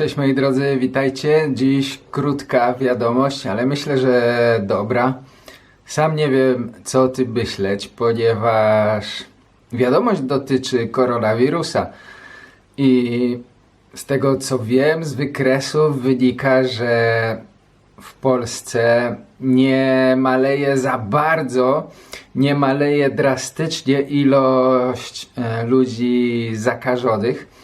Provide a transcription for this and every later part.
Cześć moi drodzy, witajcie. Dziś krótka wiadomość, ale myślę, że dobra. Sam nie wiem, co ty myśleć, ponieważ wiadomość dotyczy koronawirusa. I z tego co wiem, z wykresów wynika, że w Polsce nie maleje za bardzo, nie maleje drastycznie ilość e, ludzi zakażonych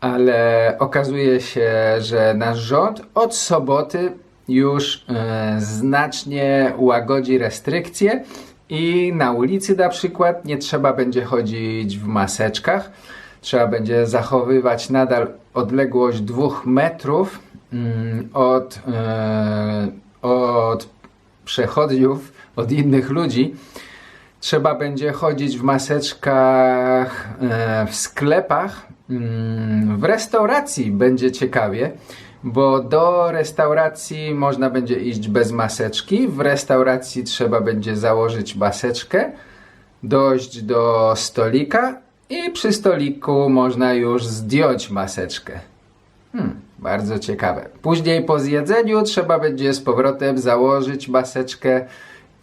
ale okazuje się, że nasz rząd od soboty już e, znacznie łagodzi restrykcje i na ulicy na przykład nie trzeba będzie chodzić w maseczkach, trzeba będzie zachowywać nadal odległość dwóch metrów mm, od, e, od przechodniów, od innych ludzi. Trzeba będzie chodzić w maseczkach e, w sklepach. Mm, W restauracji będzie ciekawie, bo do restauracji można będzie iść bez maseczki. W restauracji trzeba będzie założyć maseczkę, dojść do stolika i przy stoliku można już zdjąć maseczkę. Hmm, bardzo ciekawe. Później po zjedzeniu trzeba będzie z powrotem założyć maseczkę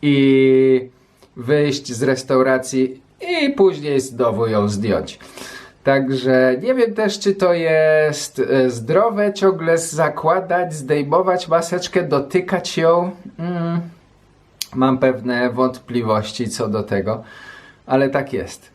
i wyjść z restauracji i później znowu ją zdjąć. Także nie wiem też, czy to jest e, zdrowe ciągle zakładać, zdejmować maseczkę, dotykać ją. Mm, mam pewne wątpliwości co do tego, ale tak jest.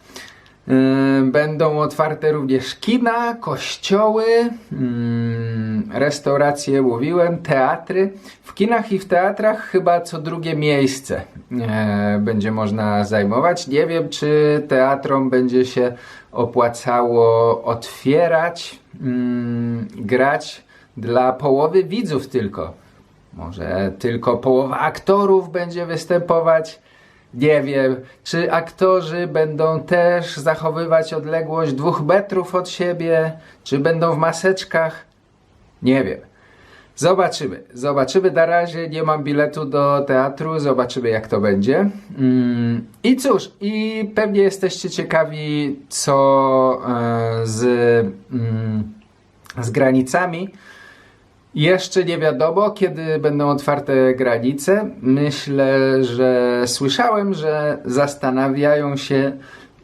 Yy, Będą otwarte również kina, kościoły, mm, restauracje, mówiłem, teatry. W kinach i w teatrach chyba co drugie miejsce e, będzie można zajmować. Nie wiem, czy teatrom będzie się opłacało otwierać, mm, grać dla połowy widzów tylko. Może tylko połowa aktorów będzie występować. Nie wiem, czy aktorzy będą też zachowywać odległość dwóch metrów od siebie, czy będą w maseczkach. Nie wiem. Zobaczymy. Zobaczymy. Na razie nie mam biletu do teatru. Zobaczymy, jak to będzie. Mm, I cóż, i pewnie jesteście ciekawi, co e, z, mm, z granicami. Jeszcze nie wiadomo, kiedy będą otwarte granice. Myślę, że słyszałem, że zastanawiają się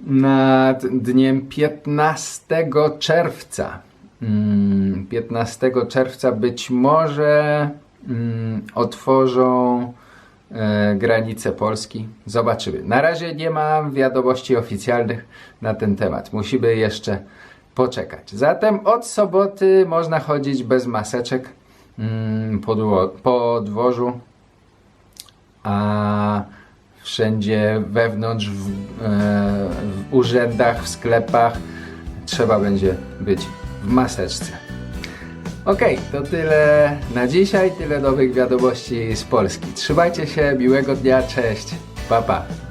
nad dniem 15 czerwca. Mm, 15 czerwca być może mm, otworzą e, granice Polski. Zobaczymy. Na razie nie mam wiadomości oficjalnych na ten temat. Musimy jeszcze poczekać. Zatem od soboty można chodzić bez maseczek mm, po, dworzu, a wszędzie wewnątrz, w, e, w urzędach, w sklepach trzeba będzie być w maseczce. Okej, to tyle na dzisiaj, tyle nowych wiadomości z Polski. Trzymajcie się, miłego dnia, cześć, pa pa.